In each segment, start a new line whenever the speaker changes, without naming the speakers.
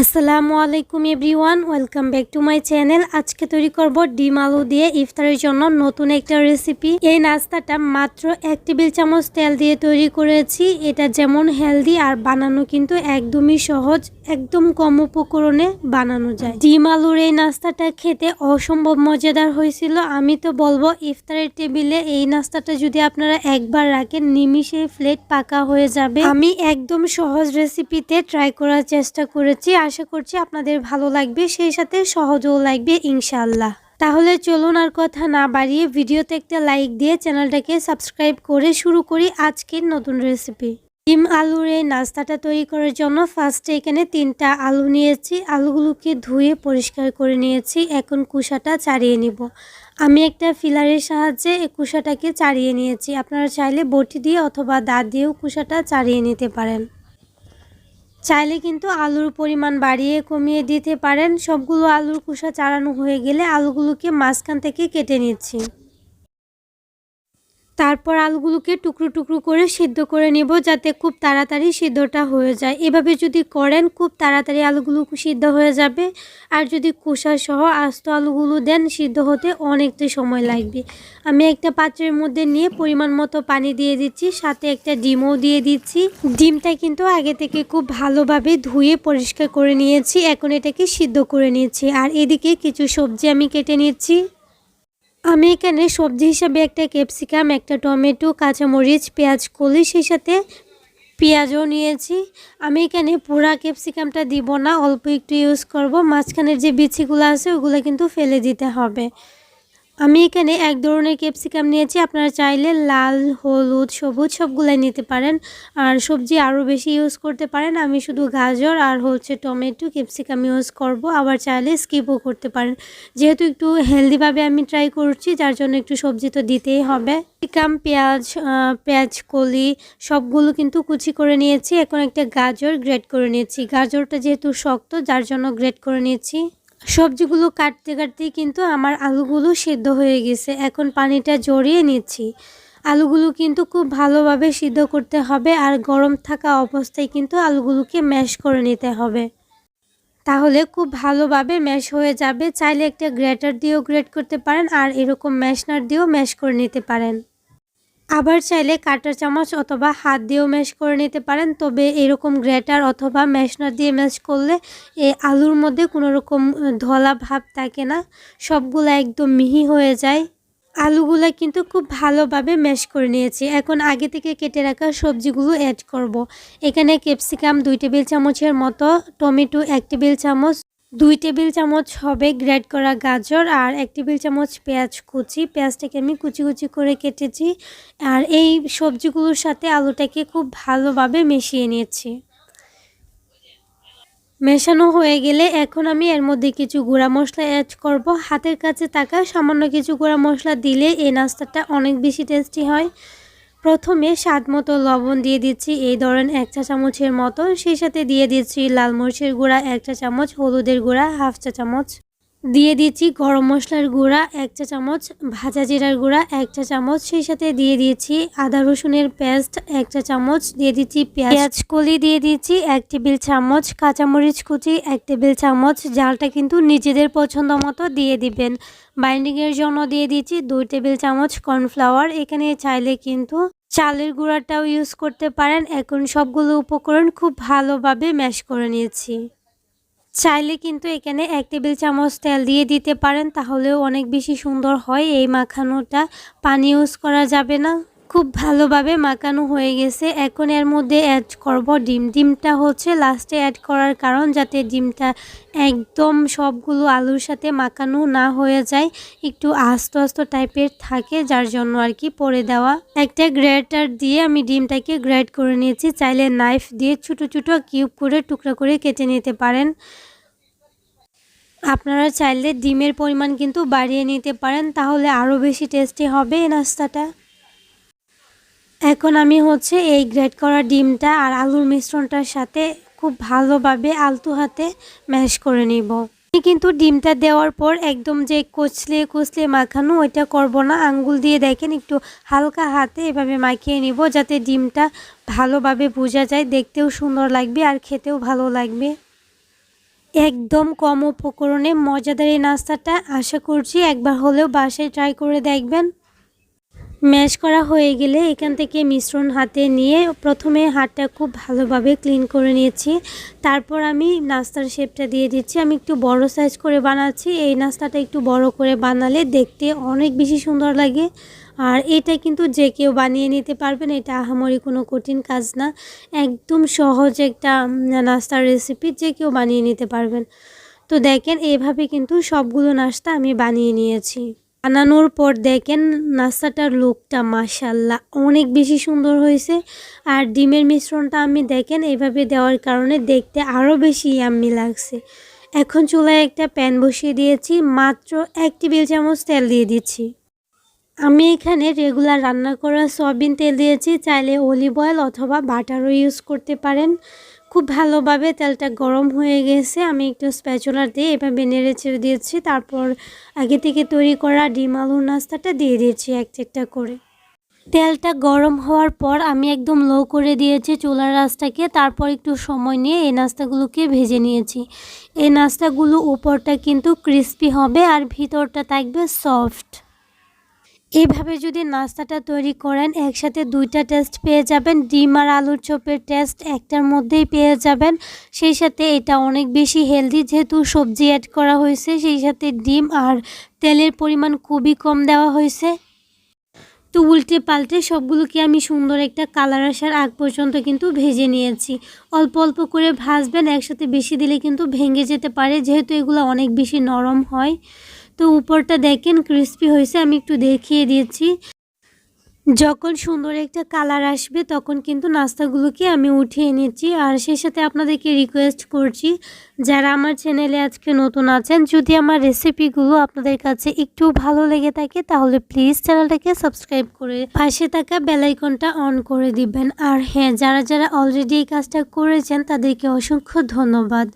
আসসালামু আলাইকুম everyone, welcome back to my channel. আজকে তৈরি করব ডিম আলু দিয়ে ইফতারের জন্য নতুন একটা রেসিপি। এই নাস্তাটা মাত্র এক টেবিল চামচ তেল দিয়ে তৈরি করেছি। এটা যেমন হেলদি আর বানানো কিন্তু একদমই সহজ, একদম কম উপকরণে বানানো যায়। ডিম আলুর এই নাস্তাটা খেতে অসম্ভব মজাদার হয়েছিল। আমি তো বলব, ইফতারের টেবিলে এই নাস্তাটা যদি আপনারা একবার রাখেন নিমিশে প্লেট পাকা হয়ে যাবে। আমি একদম সহজ রেসিপিতে ট্রাই করার চেষ্টা করেছি। আশা করছি আপনাদের ভালো লাগবে, সেই সাথে সহজও লাগবে ইনশাল্লাহ তাহলে চলুন আর কথা না বাড়িয়ে ভিডিওতে একটা লাইক দিয়ে চ্যানেলটাকে সাবস্ক্রাইব করে শুরু করি আজকের নতুন রেসিপি ডিম আলুর এই নাস্তাটা তৈরি করার জন্য ফার্স্টে এখানে তিনটা আলু নিয়েছি, আলুগুলোকে ধুয়ে পরিষ্কার করে নিয়েছি, এখন কুসাটা ছাড়িয়ে নিব। আমি একটা ফিলারের সাহায্যে এই কুসাটাকে ছাড়িয়ে নিয়েছি, আপনারা চাইলে বটি দিয়ে অথবা দাঁত দিয়েও কুসাটা ছাড়িয়ে নিতে পারেন। চাইলে কিন্তু আলুর পরিমাণ বাড়িয়ে কমিয়ে দিতে পারেন। সবগুলো আলুর কুসা চাড়ানো হয়ে গেলে আলুগুলোকে মাঝখান থেকে কেটে নিচ্ছি। তারপর আলুগুলোকে টুকরো টুকরো করে সিদ্ধ করে নেব যাতে খুব তাড়াতাড়ি সিদ্ধটা হয়ে যায়। এভাবে যদি করেন, খুব তাড়াতাড়ি আলুগুলো সিদ্ধ হয়ে যাবে। আর যদি কুসা সহ আস্ত আলুগুলো দেন, সিদ্ধ হতে অনেকটা সময় লাগবে। আমি একটা পাত্রের মধ্যে নিয়ে পরিমাণ মতো পানি দিয়ে দিচ্ছি, সাথে একটা ডিমও দিয়ে দিচ্ছি। ডিমটা কিন্তু আগে থেকে খুব ভালোভাবে ধুয়ে পরিষ্কার করে নিয়েছি, এখন এটাকে সিদ্ধ করে নিয়েছি আর এদিকে কিছু সবজি আমি কেটে নিচ্ছি। আমি এখানে সবজি হিসাবে একটা ক্যাপসিকাম, একটা টমেটো, কাঁচামরিচ, পেঁয়াজ, কলি, সেই সাথে পেঁয়াজও নিয়েছি। আমি এখানে পুরা ক্যাপসিকামটা দিব না, অল্প একটু ইউজ করব। মাঝখানের যে বিচিগুলো আছে, ওগুলো কিন্তু ফেলে দিতে হবে। আমি এখানে এক ধরনের ক্যাপসিকাম নিয়েছি। আপনারা চাইলে লাল, হলুদ, সবুজ সবগুলাই নিতে পারেন। আর সবজি আরও বেশি ইউজ করতে পারেন। আমি শুধু গাজর আর হচ্ছে টমেটো ক্যাপসিকাম ইউজ করব। আবার চাইলে স্কিপও করতে পারেন। যেহেতু একটু হেলদিভাবে আমি ট্রাই করছি, যার জন্য একটু সবজি তো দিতেই হবে। ক্যাপসিকাম, পেঁয়াজ পেঁয়াজ, কলি সবগুলো কিন্তু কুচি করে নিয়েছি। এখন একটা গাজর গ্রেড করে নিয়েছি। গাজরটা যেহেতু শক্ত, যার জন্য গ্রেড করে নিয়েছি। সবজিগুলো কাটতে কাটতেই কিন্তু আমার আলুগুলো সিদ্ধ হয়ে গেছে। এখন পানিটা জড়িয়ে নিচ্ছি। আলুগুলো কিন্তু খুব ভালোভাবে সিদ্ধ করতে হবে আর গরম থাকা অবস্থায় কিন্তু আলুগুলোকে ম্যাশ করে নিতে হবে। তাহলে খুব ভালোভাবে ম্যাশ হয়ে যাবে। চাইলে একটা গ্রেটার দিয়েও গ্রেট করতে পারেন আর এরকম ম্যাশনার দিয়েও ম্যাশ করে নিতে পারেন। আবার চাইলে কাটার চামচ অথবা হাত দিয়েও ম্যাশ করে নিতে পারেন। তবে এরকম গ্রেটার অথবা ম্যাশনার দিয়ে ম্যাশ করলে এই আলুর মধ্যে কোনো রকম ধলা ভাব থাকে না। সবগুলো একদম মিহি হয়ে যায়। আলুগুলো কিন্তু খুব ভালোভাবে ম্যাশ করে নিয়েছি। এখন আগে থেকে কেটে রাখা সবজিগুলো অ্যাড করব। এখানে ক্যাপসিকাম দুই টেবিল চামচের মতো, টমেটো এক টেবিল চামচ দুই টেবিল চামচ হবে গ্রেড করা গাজর আর এক টেবিল চামচ পেঁয়াজ কুচি। পেঁয়াজটাকে আমি কুচি কুচি করে কেটেছি আর এই সবজিগুলোর সাথে আলুটাকে খুব ভালোভাবে মিশিয়ে নিয়েছি। মেশানো হয়ে গেলে এখন আমি এর মধ্যে কিছু গুঁড়া মশলা অ্যাড করব। হাতের কাছে থাকা সামান্য কিছু গুঁড়া মশলা দিলে এই নাস্তাটা অনেক বেশি টেস্টি হয়। প্রথমে স্বাদ মতো লবণ দিয়ে দিচ্ছি এই ধরেন এক চা চামচের মতো। সেই সাথে দিয়ে দিচ্ছি লাল মরিচের গুঁড়া, এক চা চামচ, হলুদের গুঁড়া, হাফ চা চামচ। দিয়ে দিচ্ছি গরম মশলার গুঁড়া এক চা চামচ, ভাজা জিরার গুঁড়া এক চা চামচ, সেই সাথে দিয়ে দিয়েছি আদা রসুনের পেস্ট এক চা চামচ, দিয়ে দিচ্ছি পেঁয়াজ। কলি দিয়ে দিচ্ছি এক টেবিল চামচ, কাঁচামরিচ কুচি এক টেবিল চামচ, জালটা কিন্তু নিজেদের পছন্দ মতো দিয়ে দিবেন। বাইন্ডিংয়ের জন্য দিয়ে দিচ্ছি দুই টেবিল চামচ কর্নফ্লাওয়ার, এখানে চাইলে কিন্তু চালের গুঁড়াটাও ইউজ করতে পারেন। এখন সবগুলো উপকরণ খুব ভালোভাবে ম্যাশ করে নিয়েছি। চাইলে কিন্তু এখানে এক টেবিল চামচ তেল দিয়ে দিতে পারেন, তাহলেও অনেক বেশি সুন্দর হয়। এই মাখানোটা পানি ইউজ করা যাবে না। খুব ভালোভাবে মাখানো হয়ে গেছে। এখন এর মধ্যে অ্যাড করব ডিম। ডিমটা হচ্ছে লাস্টে অ্যাড করার কারণ যাতে ডিমটা একদম সবগুলো আলুর সাথে মাখানো না হয়ে যায়, একটু আস্ত আস্ত টাইপের থাকে, যার জন্য আর কি পরে দেওয়া। একটা গ্রেটার দিয়ে আমি ডিমটাকে গ্রেড করে নিয়েছি। চাইলে নাইফ দিয়ে ছোটো ছোটো কিউব করে, টুকরা করে কেটে নিতে পারেন। আপনারা চাইলে ডিমের পরিমাণ কিন্তু বাড়িয়ে নিতে পারেন, তাহলে আরও বেশি টেস্টি হবে নাস্তাটা। এখন আমি হচ্ছে এই গ্রেড করা ডিমটা আর আলুর মিশ্রণটার সাথে খুব ভালোভাবে আলতু হাতে ম্যাশ করে নিব। কিন্তু ডিমটা দেওয়ার পর একদম যে কচলে কচলে মাখানো ওইটা করব না। আঙ্গুল দিয়ে দেখেন একটু হালকা হাতে এভাবে মাখিয়ে নিব যাতে ডিমটা ভালোভাবে বোঝা যায়। দেখতেও সুন্দর লাগবে আর খেতেও ভালো লাগবে। একদম কম উপকরণে মজাদার এই নাস্তাটা আশা করছি একবার হলেও বাসায় ট্রাই করে দেখবেন। ম্যাশ করা হয়ে গেলে এখান থেকে মিশ্রণ হাতে নিয়ে প্রথমে হাতটা খুব ভালোভাবে ক্লিন করে নিয়েছি। তারপর আমি নাস্তার শেপটা দিয়ে দিচ্ছি। আমি একটু বড় সাইজ করে বানাচ্ছি। এই নাস্তাটা একটু বড় করে বানালে দেখতে অনেক বেশি সুন্দর লাগে। আর এটা কিন্তু যে কেউ বানিয়ে নিতে পারবেন, এটা আহামরি কোনো কঠিন কাজ না। একদম সহজ একটা নাস্তার রেসিপি যে কেউ বানিয়ে নিতে পারবেন। তো দেখেন, এভাবে কিন্তু সবগুলো নাস্তা আমি বানিয়ে নিয়েছি। বানানোর পর দেখেন নাস্তাটার লুকটা মাসাল্লাহ অনেক বেশি সুন্দর হয়েছে। আর ডিমের মিশ্রণটা আমি দেখেন এইভাবে দেওয়ার কারণে দেখতে আরও বেশি ইয়াম্মি লাগছে। এখন চুলায় একটা প্যান বসিয়ে দিয়েছি, মাত্র এক টেবিল চামচ তেল দিয়ে দিচ্ছি। আমি এখানে রেগুলার রান্না করা সয়াবিন তেল দিয়েছি, চাইলে অলিভ অয়েল অথবা বাটারও ইউজ করতে পারেন। খুব ভালোভাবে তেলটা গরম হয়ে গেছে। আমি একটু স্প্যাচুলার দিয়ে এভাবে নেড়ে ছেড়ে দিয়েছি। তারপর আগে থেকে তৈরি করা ডিম আলুর নাস্তাটা দিয়ে দিয়েছি এক একটা করে। তেলটা গরম হওয়ার পর আমি একদম লো করে দিয়েছি চুলার রাস্তাকে তারপর একটু সময় নিয়ে এই নাস্তাগুলোকে ভেজে নিয়েছি। এই নাস্তাগুলো উপরটা কিন্তু ক্রিস্পি হবে আর ভিতরটা থাকবে সফট। এইভাবে যদি নাস্তাটা তৈরি করেন, একসাথে দুইটা টেস্ট পেয়ে যাবেন। ডিম আর আলুর চপের টেস্ট একটার মধ্যেই পেয়ে যাবেন। সেই সাথে এটা অনেক বেশি হেলদি যেহেতু সবজি অ্যাড করা হয়েছে, সেই সাথে ডিম আর তেলের পরিমাণ খুবই কম দেওয়া হয়েছে। তো উল্টে পাল্টে সবগুলোকে আমি সুন্দর একটা কালার আসার আগ পর্যন্ত কিন্তু ভেজে নিয়েছি। অল্প অল্প করে ভাজবেন, একসাথে বেশি দিলে কিন্তু ভেঙে যেতে পারে, যেহেতু এগুলো অনেক বেশি নরম হয়। তো উপরটা দেখেন ক্রিস্পি হয়েছে, আমি একটু দেখিয়ে দিয়েছি যখন সুন্দর একটা কালার আসবে, তখন কিন্তু নাস্তাগুলোকে আমি উঠিয়ে নিচ্ছি। আর সেই সাথে আপনাদেরকে রিকোয়েস্ট করছি, যারা আমার চ্যানেলে আজকে নতুন আছেন, যদি আমার রেসিপিগুলো আপনাদের কাছে একটু ভালো লেগে থাকে, তাহলে প্লিজ চ্যানেলটাকে সাবস্ক্রাইব করে পাশে থাকা বেলাইকনটা অন করে দিবেন। আর হ্যাঁ যারা যারা অলরেডি এই কাজটা করেছেন, তাদেরকে অসংখ্য ধন্যবাদ।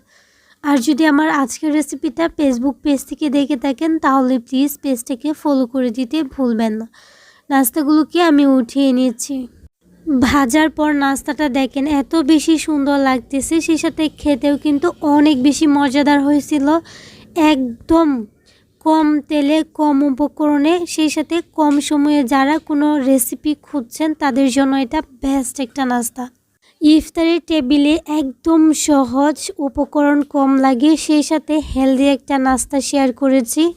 আর যদি আমার আজকের রেসিপিটা ফেসবুক পেজ থেকে দেখে থাকেন, তাহলে প্লিজ পেজটাকে ফলো করে দিতে ভুলবেন না। নাস্তাগুলোকে আমি উঠিয়ে নিয়েছি ভাজার পর নাস্তাটা দেখেন, এত বেশি সুন্দর লাগতেছে। সেই সাথে খেতেও কিন্তু অনেক বেশি মজাদার হয়েছিল। একদম কম তেলে, কম উপকরণে, সেই সাথে কম সময়ে যারা কোনো রেসিপি খুঁজছেন, তাদের জন্য এটা বেস্ট একটা নাস্তা। ইফতারের টেবিলে একদম সহজ উপকরণ কম লাগে, সেই সাথে হেলদি একটা নাস্তা শেয়ার করেছি।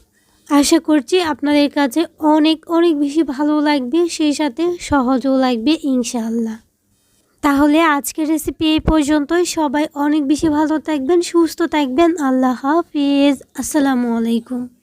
আশা করছি আপনাদের কাছে অনেক অনেক বেশি ভালো লাগবে, সেই সাথে সহজও লাগবে, ইনশাআল্লাহ। তাহলে আজকের রেসিপি এই পর্যন্তই। সবাই অনেক বেশি ভালো থাকবেন, সুস্থ থাকবেন। আল্লাহ হাফিজ। আসসালামু আলাইকুম।